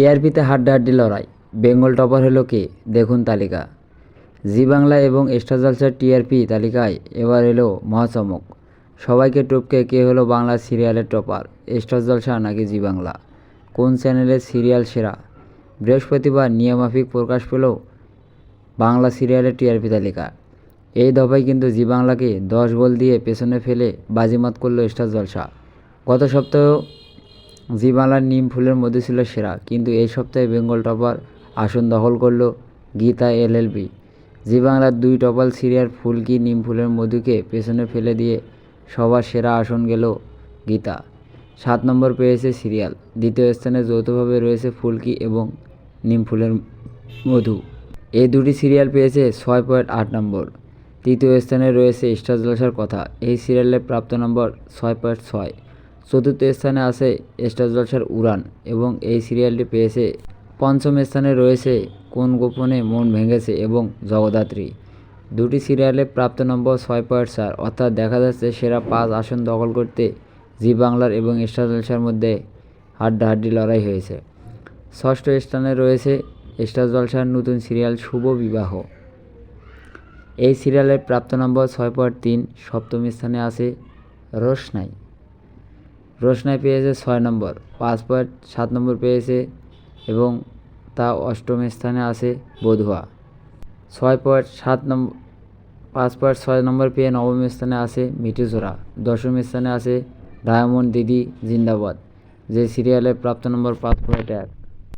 টিআরপিতে হাড্ডাহাড্ডি লড়াই। বেঙ্গল টপার হলো কে? দেখুন তালিকা। জি বাংলা এবং স্টার জলসার টিআরপি তালিকায় এবার এলো মহাচমক সবাইকে টপকে কে হলো বাংলা সিরিয়ালের টপার? স্টার জলসা নাকি জি বাংলা? কোন চ্যানেলের সিরিয়াল সেরা? বৃহস্পতিবার নিয়মাফিক প্রকাশ পেল বাংলা সিরিয়ালের টিআরপি তালিকা। এই দফায় কিন্তু জি বাংলাকে দশ গোল দিয়ে পেছনে ফেলে বাজিমাত করল স্টার জলসা। গত সপ্তাহেও জি বাংলার নিম ফুলের মধ্যে ছিল সেরা, কিন্তু এই সপ্তাহে বেঙ্গল টপার আসন দখল করল গীতা এলএলবি জি বাংলার দুই টপাল সিরিয়াল ফুলকি নিম ফুলের মধুকে পেছনে ফেলে দিয়ে সবার সেরা আসন গেল গীতা। সাত নম্বর পেয়েছে সিরিয়াল, দ্বিতীয় স্থানে যৌথভাবে রয়েছে ফুলকি এবং নিম ফুলের মধু। এই দুটি সিরিয়াল পেয়েছে ছয় পয়েন্ট আট নম্বর, তৃতীয় স্থানে রয়েছে স্টার জলসার কথা, এই সিরিয়ালের প্রাপ্ত নম্বর ছয় পয়েন্ট ছয়। চতুর্থ স্থানে আছে স্টার জলসার উড়ান এবং এই সিরিয়ালটি পেয়েছে পঞ্চম স্থানে রয়েছে কোন গোপনে মন ভেঙেছে এবং জগদ্ধাত্রী। দুটি সিরিয়ালে প্রাপ্ত নম্বর ছয় পয়েন্ট চার, অর্থাৎ দেখা যাচ্ছে সেরা পাঁচ আসন দখল করতে জি বাংলার এবং স্টার জলসার মধ্যে হাড্ডাহাড্ডি লড়াই হয়েছে। ষষ্ঠ স্থানে রয়েছে স্টার জলসার নতুন সিরিয়াল শুভ বিবাহ। এই সিরিয়ালের প্রাপ্ত নম্বর ছয় পয়েন্ট তিন, সপ্তম স্থানে আছে রোশনাই। রোশনাই পেয়েছে ছয় নম্বর পাঁচ পয়েন্ট সাত নম্বর পেয়েছে এবং তা অষ্টম স্থানে আছে বধুয়া। ছয় পয়েন্ট সাত নম্বর পাঁচ পয়েন্ট ছয় নম্বর পেয়ে নবম স্থানে আছে মিঠুজোড়া দশম স্থানে আছে ডায়মন্ড দিদি জিন্দাবাদ, যে সিরিয়ালের প্রাপ্ত নম্বর পাঁচ পয়েন্ট এক।